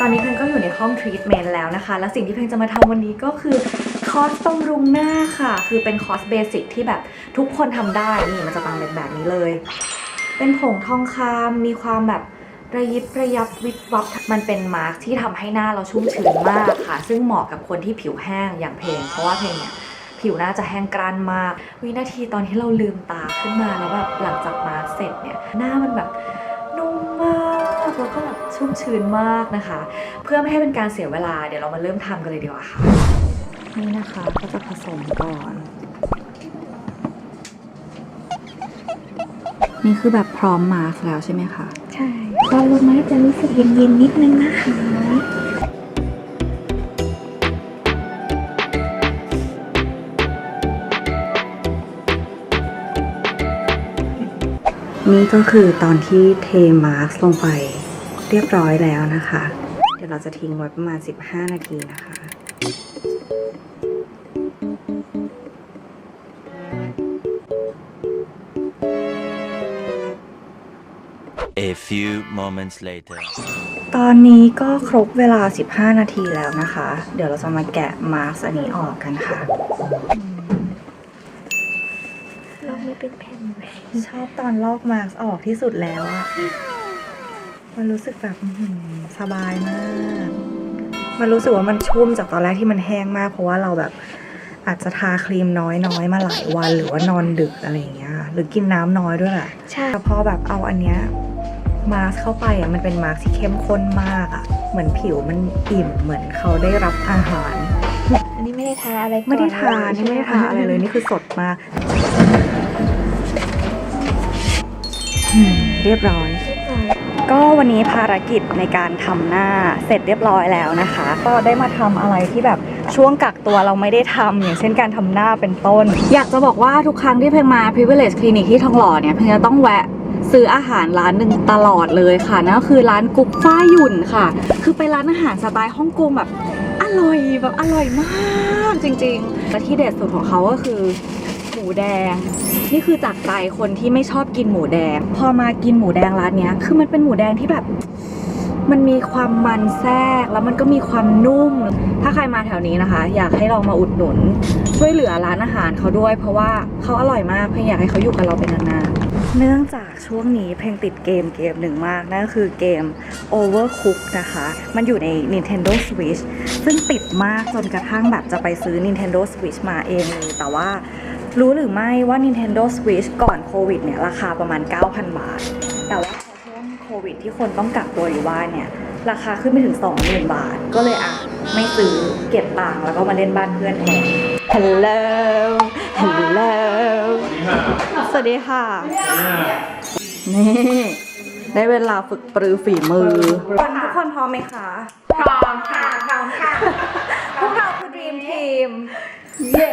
ตอนนี้เพลงก็อยู่ในห้องทรีทเมนต์แล้วนะคะ และสิ่งที่เพลงจะมาทำวันนี้ก็คือคอร์สบำรุงหน้าค่ะ คือเป็นคอร์สเบสิกที่แบบทุกคนทำได้ นี่มันจะตังเป็นแบบนี้เลย เป็นผงทองคำมีความแบบระยิบระยับวิบวับ มันเป็นมาร์กที่ทำให้หน้าเราชุ่มชื้นมากค่ะ ซึ่งเหมาะกับคนที่ผิวแห้งอย่างเพลงเพราะว่าเพลงเนี่ยผิวหน้าจะแห้งกร้านมาก วินาทีตอนที่เราลืมตาขึ้นมาแล้วแบบหลังจากมาร์กเสร็จเนี่ย หน้ามันแบบากแล้วก็แบบชุ่มชื้นมากนะคะ เพื่อไม่ให้เป็นการเสียเวลาเดี๋ยวเรามาเริ่มทำกันเลยดีกว่าค่ะ นี่นะคะก็จะผสมก่อน นี่คือแบบพร้อมมาร์กแล้วใช่ไหมคะใช่พอลงมาจะรู้สึกเย็นๆนิดนึงนะคะนี่ก็คือตอนที่เทมาร์กลงไป เรียบร้อยแล้วนะคะ เดี๋ยวเราจะทิ้งไว้ประมาณ 15 นาทีนะคะ A few moments later. ตอนนี้ก็ครบเวลา 15 นาทีแล้วนะคะ เดี๋ยวเราจะมาแกะมาร์กอันนี้ออกกันค่ะเราไม่เป็นแผ่นเลยชอบตอนลอกมาร์กออกที่สุดแล้วอะ มันรู้สึกแบบอื้อหือสบายมาก มันรู้สึกว่ามันชุ่มจากตอนแรกที่มันแห้งมาก เพราะว่าเราแบบอาจจะทาครีมน้อยๆมาหลายวัน หรือว่านอนดึกอะไรอย่างเงี้ย หรือกินน้ำน้อยด้วยแหละใช่แต่พอแบบเอาอันเนี้ยมาสเข้าไปอะมันเป็นมาสที่เข้มข้นมากอะ เหมือนผิวมันอิ่มเหมือนเขาได้รับอาหาร อันนี้ไม่ได้ทาอะไรก่อนไม่ได้ทาเลยนี่ไม่ได้ทาอะไรเลยนี่คือสดมากอืมเรียบร้อย ก็วันนี้ภารกิจในการทำหน้าเสร็จเรียบร้อยแล้วนะคะ ก็ได้มาทำอะไรที่แบบช่วงกักตัวเราไม่ได้ทำอย่างเช่นการทำหน้าเป็นต้น อยากจะบอกว่าทุกครั้งที่เพลงมา Privilege Clinic ที่ทองหล่อเนี่ยเพลงจะต้องแวะซื้ออาหารร้านหนึ่งตลอดเลยค่ะนั่นก็คือร้านกุ๊กฟ้าหยุ่นค่ะ คือไปร้านอาหารสไตล์ฮ่องกงแบบอร่อยแบบอร่อยมากจริงๆและที่เด็ดสุดของเขาก็คือ แดง นี่คือจากใจคนที่ไม่ชอบกินหมูแดง พอมากินหมูแดงร้านเนี้ย คือมันเป็นหมูแดงที่แบบ มันมีความมันแทรกแล้วมันก็มีความนุ่ม ถ้าใครมาแถวนี้นะคะ อยากให้ลองมาอุดหนุน ช่วยเหลือร้านอาหารเขาด้วย เพราะว่าเขาอร่อยมากเพียงอยากให้เขาอยู่กับเราเป็นนานๆเนื่องจากช่วงนี้เพลงติดเกมเกมหนึ่งมาก นั่นก็คือเกม Overcook นะคะ มันอยู่ใน Nintendo Switch ซึ่งติดมากจนกระทั่งแบบจะไปซื้อ Nintendo Switch มาเองเลยแต่ว่า รู้หรือไม่ว่า Nintendo Switch ก่อนโควิดเนี่ยราคาประมาณ 9,000 บาท แต่ว่าพอช่วงโควิดที่คนต้องกักตัวอยู่บ้านเนี่ย ราคาขึ้นไปถึง 20,000 บาท ก็เลยอะ ไม่ซื้อเก็บตังค์แล้วก็มาเล่นบ้านเพื่อนแทนฮัลโหลฮัลโหลสวัสดีค่ะ นี่ ได้เวลาฝึกปรือฝีมือ ทุกคนพร้อมไหมคะ พร้อมค่ะ พร้อมค่ะ พวกเราคือ Dream Team เนี่ย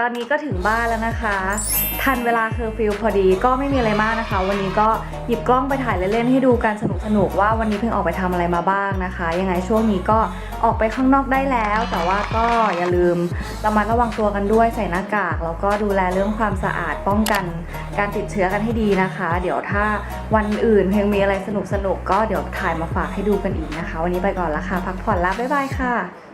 ตอนนี้ก็ถึงบ้านแล้วนะคะ ทันเวลาเคอร์ฟิวพอดีก็ไม่มีอะไรมากนะคะ วันนี้ก็หยิบกล้องไปถ่ายเล่นๆให้ดูกันสนุกว่าวันนี้เพิ่งออกไปทำอะไรมาบ้างนะคะ ยังไงช่วงนี้ก็ออกไปข้างนอกได้แล้ว แต่ว่าก็อย่าลืมระมัดระวังตัวกันด้วยใส่หน้ากาก แล้วก็ดูแลเรื่องความสะอาดป้องกันการติดเชื้อกันให้ดีนะคะ เดี๋ยวถ้าวันอื่นเพลงมีอะไรสนุกๆก็เดี๋ยวถ่ายมาฝากให้ดูกันอีกนะคะ วันนี้ไปก่อนละค่ะ พักผ่อนแล้วบ๊ายบายค่ะ